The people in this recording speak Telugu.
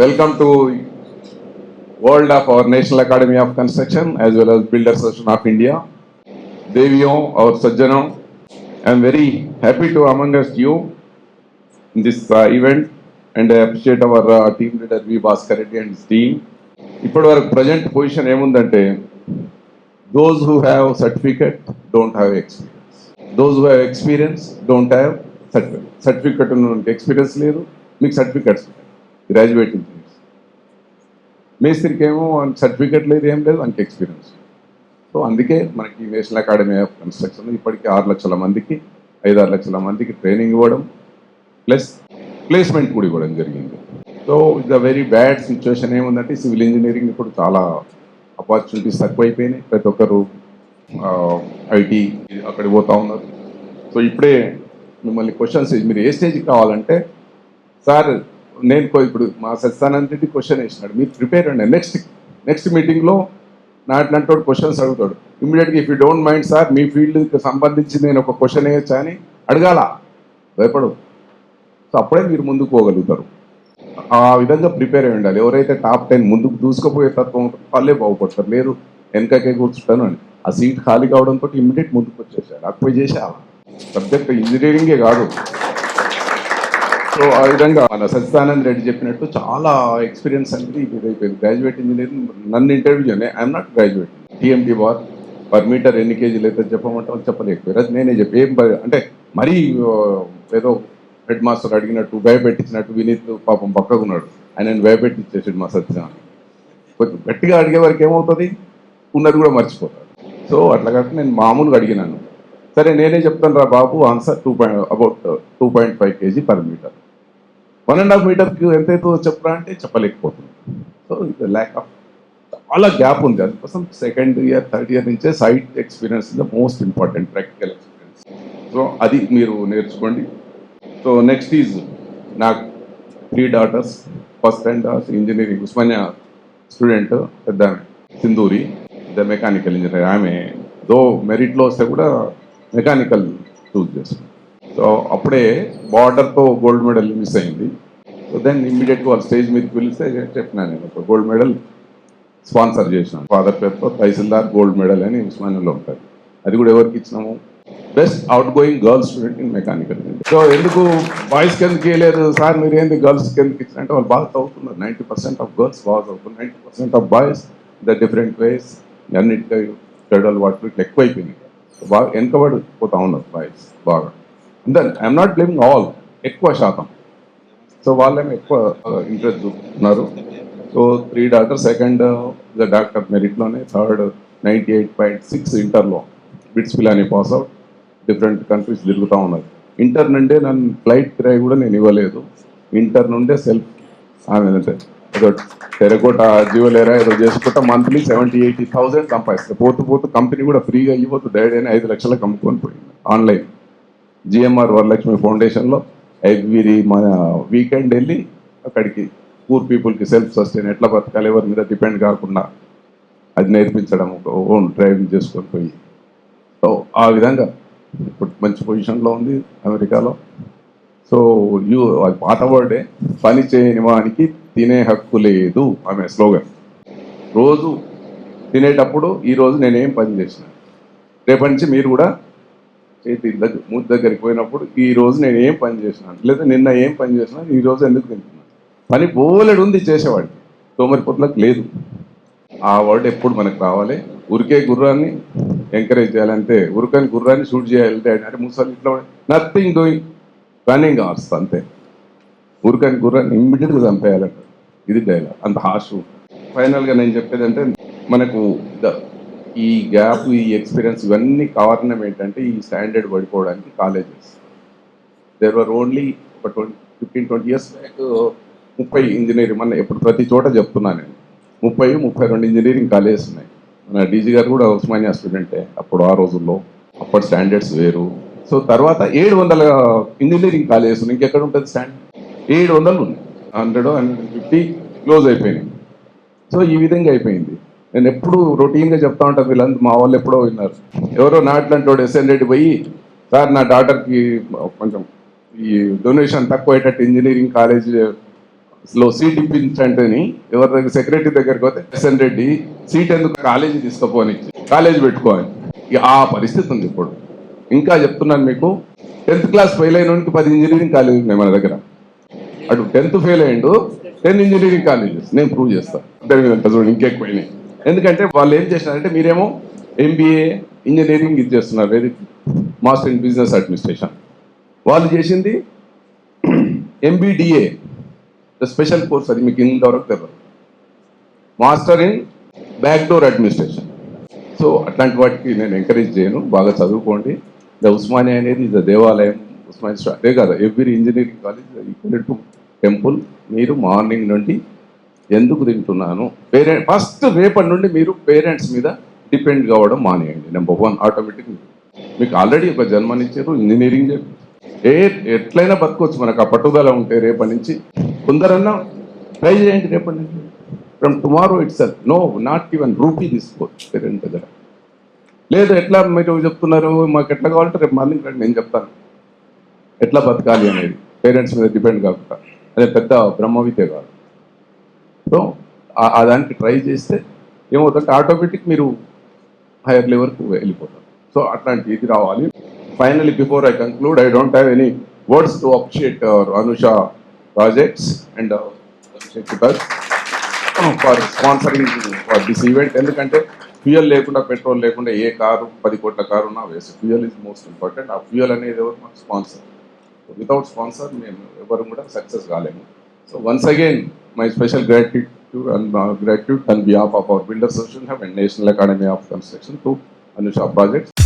Welcome to world of our national academy of construction as well as builder association of India దేవియో అవర్ సజ్జనం I'm very happy to amongst you this event and appreciate our team leader V Bhaskar Reddy and team ఇప్పటి వరకు ప్రజెంట్ పొజిషన్ ఏముందంటే those who have certificate don't have experience those who have experience don't have certificate certificate ఉన్నటువంటి ఎక్స్పీరియన్స్ లేదు. మీకు సర్టిఫికెట్స్ ఉన్నాయి గ్రాడ్యుయేట్ ఇంజనీర్స్ మేస్త్రికి ఏమో సర్టిఫికెట్ లేదు ఏం లేదు మనకి ఎక్స్పీరియన్స్ సో అందుకే మనకి నేషనల్ అకాడమీ ఆఫ్ కన్స్ట్రక్షన్ ఇప్పటికీ ఆరు లక్షల మందికి ఐదు ఆరు లక్షల మందికి ట్రైనింగ్ ఇవ్వడం ప్లస్ ప్లేస్మెంట్ కూడా ఇవ్వడం జరిగింది. So it's a very bad situation ఏముందంటే సివిల్ ఇంజనీరింగ్ ఇప్పుడు చాలా ఆపర్చునిటీస్ తక్కువైపోయినాయి. ప్రతి ఒక్కరు ఐటీ అక్కడికి పోతా ఉన్నారు. సో ఇప్పుడే మిమ్మల్ని క్వశ్చన్స్ మీరు ఏ స్టేజ్కి కావాలంటే సార్ నేను కో- ఇప్పుడు మా సత్యానంద రెడ్డి క్వశ్చన్ వేసినాడు. మీరు ప్రిపేర్ అండి నెక్స్ట్ నెక్స్ట్ మీటింగ్లో నా అట్లాంటి క్వశ్చన్స్ అడుగుతాడు. ఇమీడియట్గా if you don't mind sir మీ ఫీల్డ్కి సంబంధించి నేను ఒక క్వశ్చన్ వేయచ్చా అని అడగాల. భయపడు సో అప్పుడే మీరు ముందుకు పోగలుగుతారు. ఆ విధంగా ప్రిపేర్ అయి ఉండాలి. ఎవరైతే టాప్ టెన్ ముందుకు దూసుకుపోయే తత్వం ఉంటుందో వాళ్ళే బాగుపడతారు. లేదు వెనకకే కూర్చుంటాను అని. ఆ సీట్ ఖాళీ కావడంతో ఇమీడియట్ ముందుకు వచ్చేసారు. అక్వై చేసేయాలి సబ్జెక్ట్ ఇంజనీరింగే కాదు. సో ఆ విధంగా మన సత్యానంద్ రెడ్డి చెప్పినట్టు చాలా ఎక్స్పీరియన్స్ అనేది అయిపోయింది. గ్రాడ్యుయేట్ ఇంజనీరింగ్ నన్ను ఇంటర్వ్యూ చేయలే. I'm not graduate TMT bar per metre ఎన్ని కేజీలు అయితే చెప్పమంటాం చెప్పలేకపోయారు అది నేనే చెప్పి ఏం అంటే మరీ ఏదో హెడ్ మాస్టర్ అడిగినట్టు భయపెట్టించినట్టు వినీత్ పాపం పక్కకున్నాడు ఆయన భయపెట్టించేసాడు మా సత్యనారాయణ కొంచెం గట్టిగా అడిగే వరకు ఏమవుతుంది? ఉన్నది కూడా మర్చిపోతారు సో అట్లా కాబట్టి నేను మామూలుగా అడిగినాను. సరే నేనే చెప్తాను రా బాబు answer two point about two point five KG per metre one and half మీటర్కి ఎంత అవుతుందో చెప్పరా అంటే చెప్పలేకపోతుంది సో ఇది ల్యాక్ ఆఫ్ చాలా గ్యాప్ ఉంది. అందుకోసం సెకండ్ ఇయర్ థర్డ్ ఇయర్ నుంచే site experience the most important practical experience so అది మీరు నేర్చుకోండి. సో నెక్స్ట్ ఈజ్ నాకు three daughters first and engineering Osmania student పెద్ద సింధూరి ద మెకానికల్ ఇంజనీర్ ఆమె దో మెరిట్లో వస్తే కూడా మెకానికల్ చూస్ చేస్తుంది. సో అప్పుడే బార్డర్తో గోల్డ్ మెడల్ మిస్ అయింది. సో దెన్ ఇమ్మీడియట్గా వాళ్ళ స్టేజ్ మీదకి పిలిస్తే చెప్పినాను నేను ఒక గోల్డ్ మెడల్ స్పాన్సర్ చేసినాను. ఫాదర్ పేరుతో తహసీల్దార్ గోల్డ్ మెడల్ అని ఉస్మానియాలో ఉంటుంది అది కూడా ఎవరికి ఇచ్చినాము? Best outgoing girls student in mechanical so ఎందుకు బాయ్స్ కిందకి ఇవ్వలేదు సార్ మీరు ఏంది గర్ల్స్ కిందకి ఇచ్చినట్టు వాళ్ళు బాగా చదువుతున్నారు. నైంటీ పర్సెంట్ ఆఫ్ గర్ల్స్ బాగా చదువుతున్నారు. Ninety percent of boys the different ways అన్నిటికీ ఫెడరల్ వాటి ఎక్కువైపోయినాయి. బాగా వెనకబడి పోతా ఉన్నారు బాయ్స్ బాగా. Then I'm not blaming all ఎక్కువ శాతం. సో వాళ్ళేమో ఎక్కువ ఇంట్రెస్ట్ చూపుతున్నారు. So three doctor second the doctor మెరిట్లోనే third ninety eight point six ఇంటర్లో బిట్స్ పిల్లని పాస్ అవుట్ డిఫరెంట్ కంట్రీస్ తిరుగుతూ ఉన్నారు. ఇంటర్ నుండే నన్ను ఫ్లైట్ కిరాయి కూడా నేను ఇవ్వలేదు. ఇంటర్ నుండే సెల్ఫ్ ఆమె ఏదో టెరకోట జ్యువెలరీ ఏదో చేసుకుంటా మంత్లీ సెవెంటీ ఎయిటీ థౌసండ్ సంపాదిస్తారు పోతూ పోతూ కంపెనీ కూడా ఫ్రీగా ఇవ్వద్దు డాడీ అని ఐదు లక్షలకు అమ్ముకొని పోయింది ఆన్లైన్ జిఎంఆర్ వరలక్ష్మి ఫౌండేషన్లో ఎవ్రీ మన వీకెండ్ వెళ్ళి అక్కడికి పూర్ పీపుల్కి సెల్ఫ్ సస్టైన్ ఎట్లా బతకాలి ఎవరి మీద డిపెండ్ కాకుండా అది నేర్పించడం ఓన్ డ్రైవింగ్ చేసుకొని పోయి. సో ఆ విధంగా ఇప్పుడు మంచి పొజిషన్లో ఉంది అమెరికాలో. సో యూ అది పాత వర్డే పని చేయని వానికి తినే హక్కు లేదు ఆమె స్లోగన్. రోజు తినేటప్పుడు ఈరోజు నేనేం పని చేసిన. రేపటి నుంచి మీరు కూడా చేతి దగ్గర మూతి దగ్గరికి పోయినప్పుడు ఈ రోజు నేను ఏం పని చేసినాను? లేదా నిన్న ఏం పని చేసినా ఈ రోజు ఎందుకు తింటున్నాను? పని బోలెడు ఉంది చేసేవాడికి. తోమరిపోట్లకు లేదు. ఆ వర్డ్ ఎప్పుడు మనకు రావాలి? ఉరికే గుర్రాన్ని ఎంకరేజ్ చేయాలంటే ఉరికని గుర్రాన్ని షూట్ చేయాలి అంటే ముసలి ఇట్లా నథింగ్ డూయింగ్ రన్నింగ్ ఆర్స్ అంతే. ఉరికని గుర్రాన్ని ఇమ్మీడియట్గా చంపేయాలంట. ఇది డైలాగ్ అంత హాస్ ఫైనల్గా నేను చెప్పేది అంటే మనకు ఈ గ్యాప్ ఈ ఎక్స్పీరియన్స్ ఇవన్నీ కారణం ఏంటంటే ఈ స్టాండర్డ్ పడిపోవడానికి కాలేజెస్. దేర్ వర్ ఓన్లీ ఒక twenty fifteen twenty years back ముప్పై ఇంజనీరింగ్ మన ఇప్పుడు ప్రతి చోట చెప్తున్నాను నేను. ముప్పై ముప్పై రెండు ఇంజనీరింగ్ కాలేజెస్ ఉన్నాయి. మన డీజీ గారు కూడా ఉస్మానియా స్టూడెంటే అప్పుడు ఆ రోజుల్లో. అప్పటి స్టాండర్డ్స్ వేరు. సో తర్వాత ఏడు వందల ఇంజనీరింగ్ కాలేజెస్ ఉన్నాయి. ఇంకెక్కడ ఉంటుంది స్టాండర్డ్? ఏడు వందలు ఉన్నాయి. హండ్రెడ్ హండ్రెడ్ ఫిఫ్టీ క్లోజ్ అయిపోయినాయి. సో ఈ విధంగా అయిపోయింది. నేను ఎప్పుడు రొటీన్గా చెప్తా ఉంటాను వీళ్ళంతా మా వాళ్ళు ఎప్పుడో విన్నారు. ఎవరో నాట్లాంటి వాడు ఎస్ఎన్ రెడ్డి పోయి సార్ నా డాటర్కి కొంచెం ఈ డొనేషన్ తక్కువ అయ్యేటట్టు ఇంజనీరింగ్ కాలేజ్లో సీట్ ఇప్పించంటేని ఎవరి దగ్గర సెక్రటరీ దగ్గరికి పోతే ఎస్ఎన్ రెడ్డి సీట్ ఎందుకు కాలేజీ తీసుకుపోనిచ్చి కాలేజ్ పెట్టుకోని ఆ పరిస్థితి ఉంది ఇప్పుడు. ఇంకా చెప్తున్నాను మీకు టెన్త్ క్లాస్ ఫెయిల్ అయిన వాడికి పది ఇంజనీరింగ్ కాలేజ్ ఉన్నాయి మన దగ్గర. అటు టెన్త్ ఫెయిల్ అయ్యిండు టెన్ ఇంజనీరింగ్ కాలేజెస్ నేను ప్రూవ్ చేస్తాను దాని మీద ఇంకెక్కువైనాయి. ఎందుకంటే వాళ్ళు ఏం చేసినారంటే మీరేమో ఎంబీఏ ఇంజనీరింగ్ ఇది చేస్తున్నారు ఏది మాస్టర్ ఇన్ బిజినెస్ అడ్మినిస్ట్రేషన్ వాళ్ళు చేసింది ఎంబీడిఏ స్పెషల్ కోర్స్ అది మీకు ఇంతవరకు తెలియదు master in backdoor administration so అట్లాంటి వాటికి నేను ఎంకరేజ్ చేయను బాగా చదువుకోండి. ద ఉస్మానియా అనేది ద దేవాలయం ఉస్మానియా అదే కదా every engineering college equal to temple మీరు మార్నింగ్ నుండి ఎందుకు తింటున్నాను? పేరెంట్ ఫస్ట్ రేపటి నుండి మీరు పేరెంట్స్ మీద డిపెండ్ కావడం మానేయండి. నెంబర్ వన్ ఆటోమేటిక్ మీకు ఆల్రెడీ ఒక జన్మనిచ్చారు ఇంజనీరింగ్ చెప్పి ఏ ఎట్లయినా బతకొచ్చు మనకు. ఆ పట్టుదల ఉంటే రేపటి నుంచి. కొందరన్నా ట్రై చేయండి రేపటి నుంచి. From tomorrow it's no not even rupee తీసుకోవచ్చు పేరెంట్ దగ్గర. లేదు ఎట్లా మీరు చెప్తున్నారు? మాకు ఎట్లా కావాలంటే రేపు మార్నింగ్ రండి నేను చెప్తాను. ఎట్లా బతకాలి అనేది. పేరెంట్స్ మీద డిపెండ్ కాకుండా. అదే పెద్ద బ్రహ్మవిద్య కాదు. సో ఆ- దానికి ట్రై చేస్తే ఏమవుతుందంటే ఆటోమేటిక్ మీరు హైయర్ లెవెల్కి వెళ్ళిపోతారు. సో అట్లాంటి ఇది రావాలి. Finally before I conclude I don't have any words to appreciate Anusha projects and for sponsoring for this event ఎందుకంటే ఫ్యూయల్ లేకుండా పెట్రోల్ లేకుండా ఏ కారు పది కోట్ల కారు ఉన్నా waste. Fuel is most important ఆ ఫ్యూయల్ అనేది ఎవరు మాకు స్పాన్సర్ వితౌట్ స్పాన్సర్ మేము ఎవరు కూడా సక్సెస్ కాలేము. So once again my special gratitude and uh, gratitude on behalf of our Builder Association and National Academy of Construction to Anusha Projects.